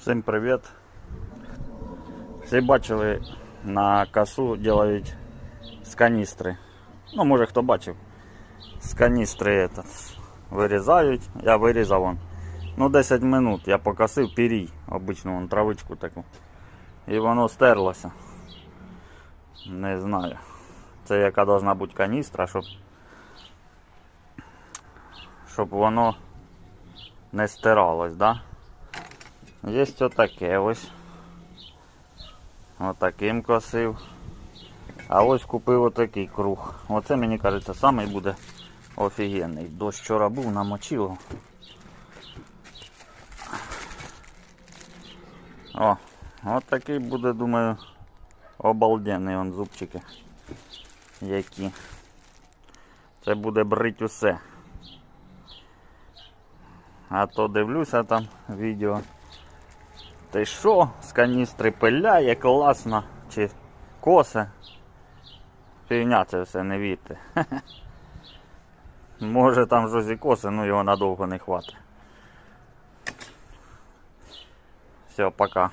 Всім привіт. Всі бачили на косу делають з каністри. Ну, може хто бачив. З каністри этот, вирізають. Я вирізав вон. Ну 10 минут я покосив пірій, обичну вон, травичку таку. І воно стерлося. Не знаю. Це яка должна бути каністра, щоб. Щоб воно не стиралось, да? Є отаке ось. Отаким косив. А ось купив отакий круг. Оце мені кажеться самий буде офігенний. Дощ вчора був, намочило. О, от такий буде, думаю, обалденний он зубчики. Які. Це буде брить усе. А то дивлюся там відео. Ти що, з каністри пиляє, класно, чи косе. Фігня це все не вірте. Може там щось і косе, ну його надовго не хватить. Все, пока.